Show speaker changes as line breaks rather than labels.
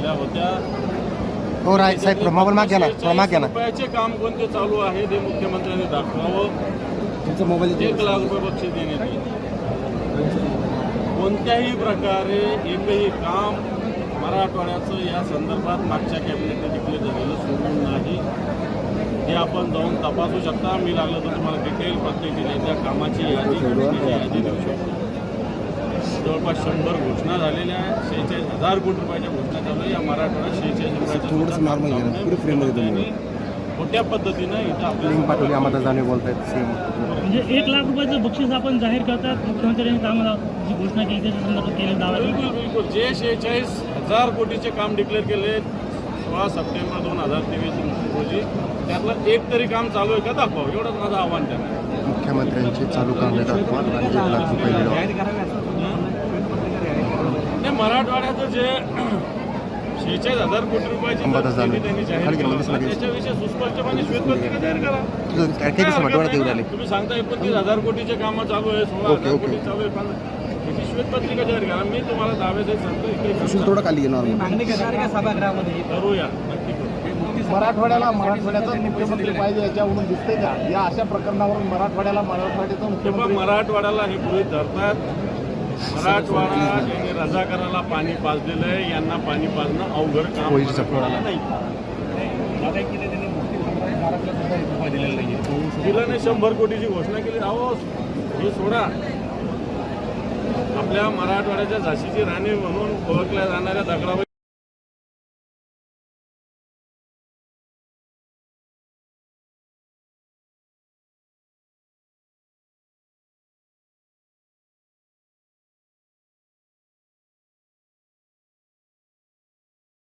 झाल्या होत्या.
हो राय साहेब मोबाईल माग घ्या ना थोडा माग घ्या ना.
रुपयाचे काम कोणते चालू आहे ते मुख्यमंत्र्यांनी दाखवावं.
तुमचा मोबाईल
एक लाख रुपये बक्षीस देण्यात येईल. कोणत्याही प्रकारे एकही काम मराठवाड्याचं या संदर्भात मागच्या कॅबिनेटने डिक्लेअर झालेलं सोडून नाही. हे आपण जाऊन तपासू शकता. मी लागलं तर तुम्हाला डिटेल प्रत्येक जिल्ह्याच्या कामाची यादी यादी देऊ शकतो. जवळपास शंभर घोषणा झालेल्या आहेत. शेहेचाळीस हजार कोटी रुपयाच्या घोषणा चालू आहे. या मराठवाड्यात शेहेचाळीस रुपयाच्या खोट्या पद्धतीनं इथं आपल्या
लिंक पाठवली. आम्हाला जाणे बोलतायत. सेम
म्हणजे एक लाख रुपयाचं बक्षीस आपण जाहीर करतात. मुख्यमंत्र्यांनी कामाला जी घोषणा केली त्याच्या संदर्भात केलेलं दावा
बिलकुल बिलकुल. जे शेहेचाळीस हजार कोटीचे काम डिक्लेअर केले सोळा सप्टेंबर दोन हजार तेवीस रोजी त्यातलं एक तरी काम चालू आहे का? दाखवा. एवढंच माझं आव्हान त्यांना.
मुख्यमंत्र्यांचे चालू कामे दाखवा. आणि एक लाख रुपये
मराठवाड्याचं जे शेहेचाळीस हजार कोटी रुपयाची. त्यांनी जाहीर केली. त्याच्याविषयी सुस्पष्टपणे श्वेतपत्रिका जाहीर करा. तुम्ही सांगता एकोणतीस हजार कोटीचे कामं चालू आहे सोळा
ओके,
हजार
ओके.
कोटी चालू आहे. त्याची श्वेतपत्रिका जाहीर करा. मी तुम्हाला सांगतो. इकडे
सुशील थोडं खाली नॉर्मल
मागणी करणार का सभागृहामध्ये?
करूया. नक्की
मराठवाड्याला मराठवाड्याचा मुख्यमंत्री पाहिजे याच्यावरून दिसतंय का? या अशा प्रकरणावरून मराठवाड्याला मराठवाड्याचा मुख्यमंत्री
मराठवाड्याला हे गृहित धरतात. मराठवाडा यांनी रजाकाराला पाणी पाजलेलं आहे यांना पाणी पाजणं अवघड काम मराठवाड्याला नाही दिलं नाही शंभर कोटीची घोषणा केली अहो हे सोडा आपल्या मराठवाड्याच्या झाशीची राणी म्हणून ओळखल्या जाणाऱ्या दगडावर